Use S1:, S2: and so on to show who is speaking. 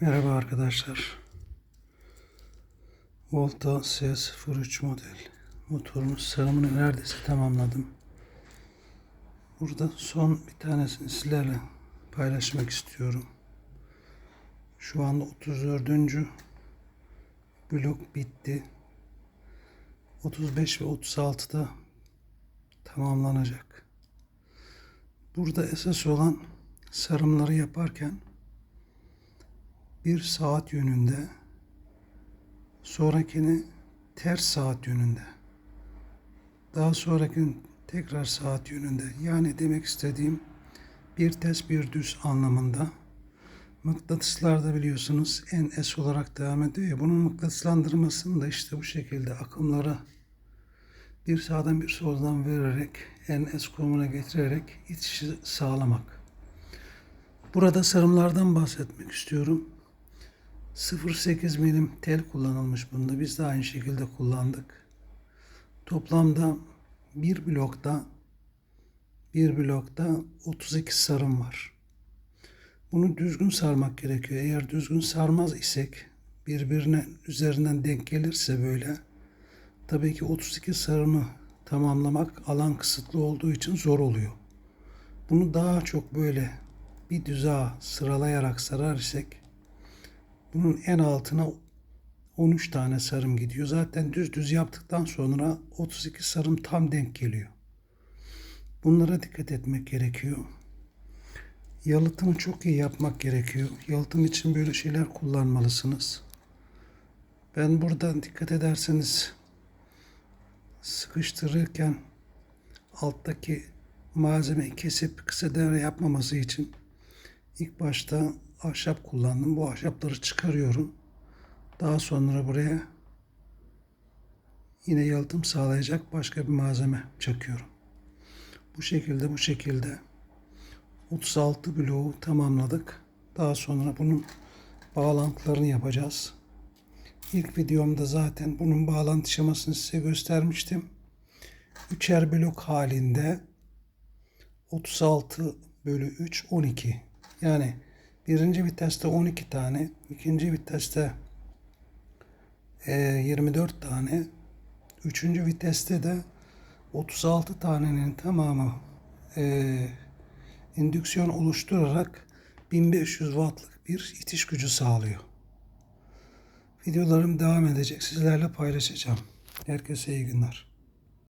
S1: Merhaba arkadaşlar. Volta S03 model motorumuz sarımını neredeyse tamamladım. Burada son bir tanesini sizlerle paylaşmak istiyorum. Şu anda 34. blok bitti. 35 ve 36'da tamamlanacak. Burada esas olan sarımları yaparken bir saat yönünde, sonrakini ters saat yönünde, daha sonrakini tekrar saat yönünde. Yani demek istediğim bir ters bir düz anlamında. Mıknatıslarda biliyorsunuz en S olarak devam ediyor. Bunun mıknatıslandırmasını da işte bu şekilde akımları bir sağdan bir soldan vererek en S konumuna getirerek itişi sağlamak. Burada sarımlardan bahsetmek istiyorum. 0.8 milim tel kullanılmış bunda. Biz de aynı şekilde kullandık. Toplamda bir blokta bir blokta 32 sarım var. Bunu düzgün sarmak gerekiyor. Eğer düzgün sarmaz isek birbirine üzerinden denk gelirse böyle tabii ki 32 sarımı tamamlamak alan kısıtlı olduğu için zor oluyor. Bunu daha çok böyle bir düza sıralayarak sarar isek bunun en altına 13 tane sarım gidiyor. Zaten düz düz yaptıktan sonra 32 sarım tam denk geliyor. Bunlara dikkat etmek gerekiyor. Yalıtımı çok iyi yapmak gerekiyor. Yalıtım için böyle şeyler kullanmalısınız. Ben burada dikkat ederseniz sıkıştırırken alttaki malzemeyi kesip kısa devre yapmaması için ilk başta ahşap kullandım. Bu ahşapları çıkarıyorum. Daha sonra buraya yine yalıtım sağlayacak başka bir malzeme çakıyorum. Bu şekilde bu şekilde 36 bloğu tamamladık. Daha sonra bunun bağlantılarını yapacağız. İlk videomda zaten bunun bağlantı şemasını size göstermiştim. Üçer blok halinde 36 bölü 3 12. Yani birinci viteste 12 tane, ikinci viteste e, 24 tane, üçüncü viteste de 36 tanenin tamamı e, indüksiyon oluşturarak 1500 wattlık bir itiş gücü sağlıyor. Videolarım devam edecek. Sizlerle paylaşacağım. Herkese iyi günler.